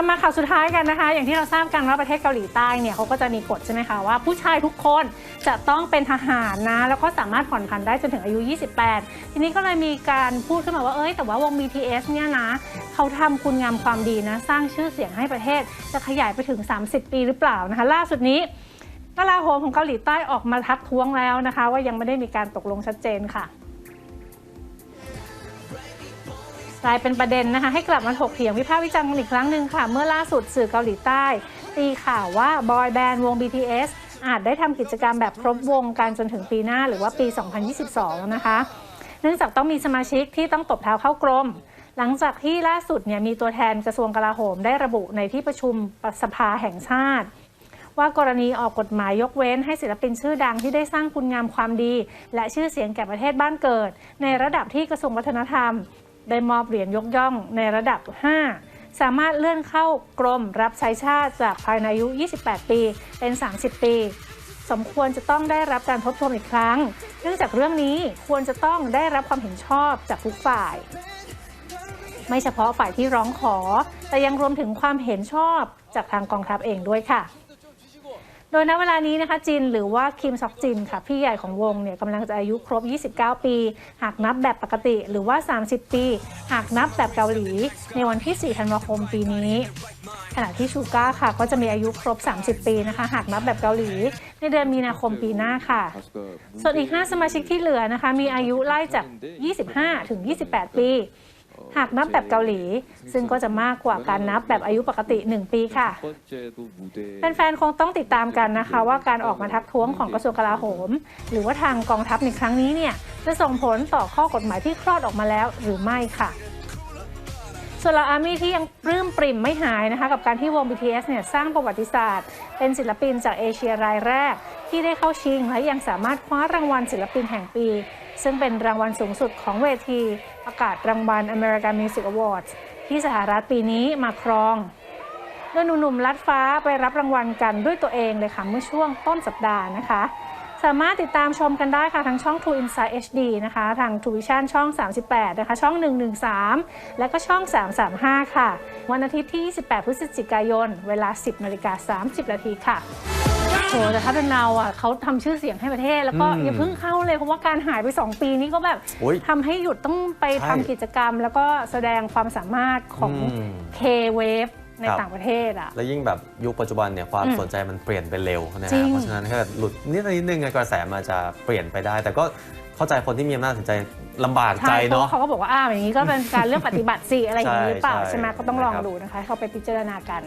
ามาข่าวสุดท้ายกันนะคะ อย่างที่เราทราบกันว่าประเทศเกาหลีใต้เนี่ยเขาก็จะมีกฎใช่ไหมคะว่าผู้ชายทุกคนจะต้องเป็นทหารนะ แล้วก็สามารถผ่อนผันได้จนถึงอายุ 28 ทีนี้ก็เลยมีการพูดขึ้นมาว่าเอ้ยแต่ว่าวง BTS เนี่ยนะเขาทำคุณงามความดีนะ สร้างชื่อเสียงให้ประเทศจะขยายไปถึง 30 ปีหรือเปล่านะคะ ล่าสุดนี้กลาโหมของเกาหลีใต้ออกมาทักท้วงแล้วนะคะ ว่ายังไม่ได้มีการตกลงชัดเจนค่ะ กลายเป็นประเด็นนะคะให้กลับมาถกเถียงวิพากษ์วิจารณ์กันอีกครั้งหนึ่งค่ะ เมื่อล่าสุดสื่อเกาหลีใต้ ตีข่าวว่าบอยแบนด์วง BTS อาจได้ทำกิจกรรมแบบครบวงกันจนถึงปีหน้าหรือว่าปี 2022 นะคะ เนื่องจากต้องมีสมาชิกที่ต้องตบเท้าเข้ากรม หลังจากที่ล่าสุดเนี่ยมีตัวแทนกระทรวงกลาโหม ได้ระบุในที่ประชุมสภาแห่งชาติว่ากรณีออกกฎหมายยกเว้นให้ศิลปินชื่อดังที่ได้สร้างคุณงามความดี และชื่อเสียงแก่ประเทศบ้านเกิด ในระดับที่กระทรวงวัฒนธรรม ได้มอบเหรียญยกย่องในระดับ 5 สามารถเลื่อนเข้ากรมรับใช้ชาติจากภายในอายุ 28 ปีเป็น 30 ปี สมควรจะต้องได้รับการทบทวนอีกครั้ง เนื่องจากเรื่องนี้ควรจะต้องได้รับความเห็นชอบจากทุกฝ่าย ไม่เฉพาะฝ่ายที่ร้องขอ แต่ยังรวมถึงความเห็นชอบจากทางกองทัพเองด้วยค่ะ โดยณเวลานี้นะคะจินหรือว่าคิมซอกจินค่ะ พี่ใหญ่ของวงเนี่ยกำลังจะอายุครบ 29 ปี หากนับแบบปกติหรือว่า 30 ปี หากนับแบบเกาหลี ในวันที่ 4 ธันวาคมปีนี้ขณะที่ชูก้าค่ะ ก็จะมีอายุครบ 30 ปีนะคะ หากนับแบบเกาหลี ในเดือนมีนาคมปีหน้าค่ะ ส่วนอีก 5 สมาชิกที่เหลือนะคะ มีอายุไล่จาก 25 ถึง 28 ปี หากนับแบบเกาหลี ซึ่งก็จะมากกว่าการนับแบบอายุปกติ 1 ปีค่ะ แฟนๆ คงต้องติดตามกันนะคะ ว่าการออกมาทักท้วงของกระทรวงกลาโหม หรือว่าทางกองทัพในครั้งนี้เนี่ยจะส่งผลต่อข้อกฎหมายที่คลอดออกมาแล้วหรือไม่ค่ะส่วนเราอาร์มี่ที่ยังปลื้มปริ่มไม่หายนะคะ กับการที่วง BTS เนี่ยสร้างประวัติศาสตร์ เป็นศิลปินจากเอเชียรายแรก ที่ได้เข้าชิง และยังสามารถคว้ารางวัลศิลปินแห่งปี ซึ่งเป็นรางวัลสูงสุดของเวที ประกาศรางวัล American Music Awards ที่สหรัฐปีนี้มาครอง โดยหนุ่มๆลัดฟ้าไปรับรางวัลกันด้วยตัวเองเลยค่ะ เมื่อช่วงต้นสัปดาห์นะคะ สามารถติดตามชมกันได้ค่ะ ทางช่อง True Insight HD นะคะ ทาง True Vision ช่อง 38 นะคะ ช่อง 113 และก็ช่อง 335 ค่ะ วันอาทิตย์ที่ 28 พฤศจิกายน เวลา 10นาฬิกา30นาทีค่ะ โหแต่ถ้าเป็นเราอะเขาทำชื่อเสียงให้ประเทศ แล้วก็อืมอย่าเพิ่งเข้าเลยเพราะว่าการหายไป 2 ปีนี้ก็แบบโอ้ยทำให้หยุดต้องไปใช่ทำกิจกรรม แล้วก็แสดงความสามารถของ อืม K-Wave ในครับ ต่างประเทศอะ แล้วยิ่งแบบยุคปัจจุบันเนี่ยความอืมสนใจมันเปลี่ยนไปเร็วนะจริฮะง เพราะฉะนั้นถ้าเกิดหลุดนิดนิดนึงอะกระแสมันจะเปลี่ยนไปได้ แต่ก็เข้าใจคนที่มีอำนาจตัดสินใจลำบากใจใช่เพราะเนาะ ว่าเขาก็บอกว่าอ้าวอย่างนี้ก็เป็นการเลือกปฏิบัติสิอะไรอย่างนี้หรือเปล่าใช่ใช่ไหมก็ต้องลองใช่ครับ ดูนะคะให้เขาไปพิจารณากัน